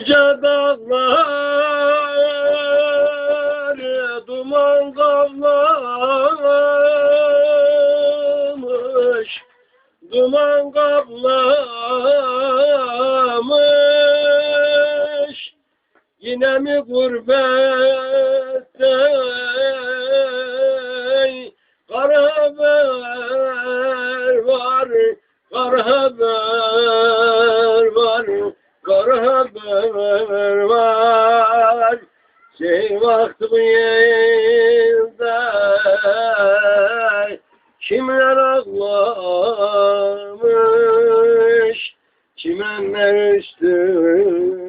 Yüce dağlar duman kaplamış Duman kaplamış Yine mi gurbette? Kara var Kara Şey vakti bu yılda Kimler ağlamış Çimenler üstünde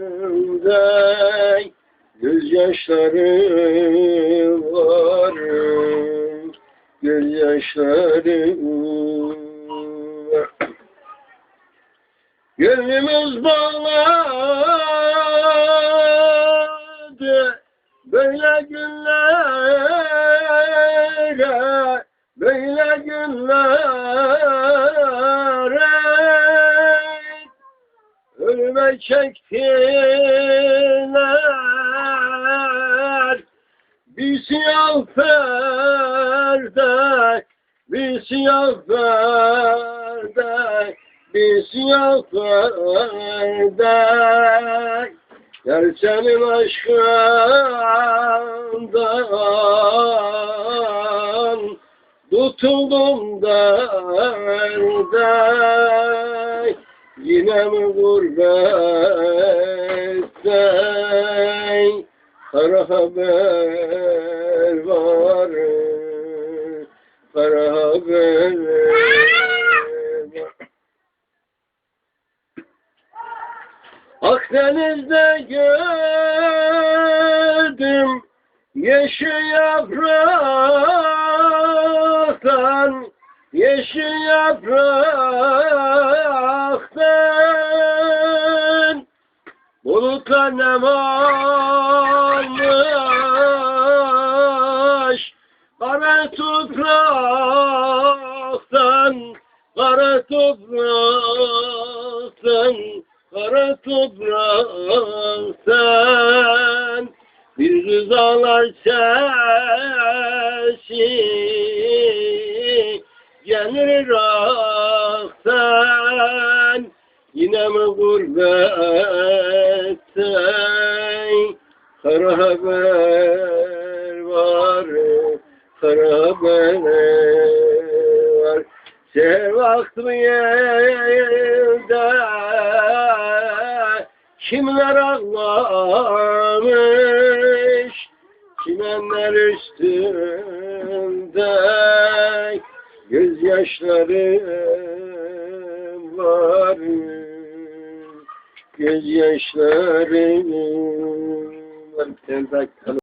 Gözyaşları var Gözyaşları var. Gönlümüz bağladı böyle günlere, böyle günlere. Ölüme çektiler bir siyah perde, bir siyah perde bir siyah perde Yar senin aşkından Tutuldum derde Yine mi gurbette Kara haber var Kara haber var Akdeniz'de gördüm yeşil yapraktan yeşil yapraktan bulutlar nem almış kara topraktan kara topraktan Kara toprağın sen bir rızalar sesi gelir aksan yine mi gurbette kara haber var kara haber var. Seher vakti yerde kimler ağlamış Çimenler üstünde gözyaşlarım var. Gözyaşlarım var. Bir tane daha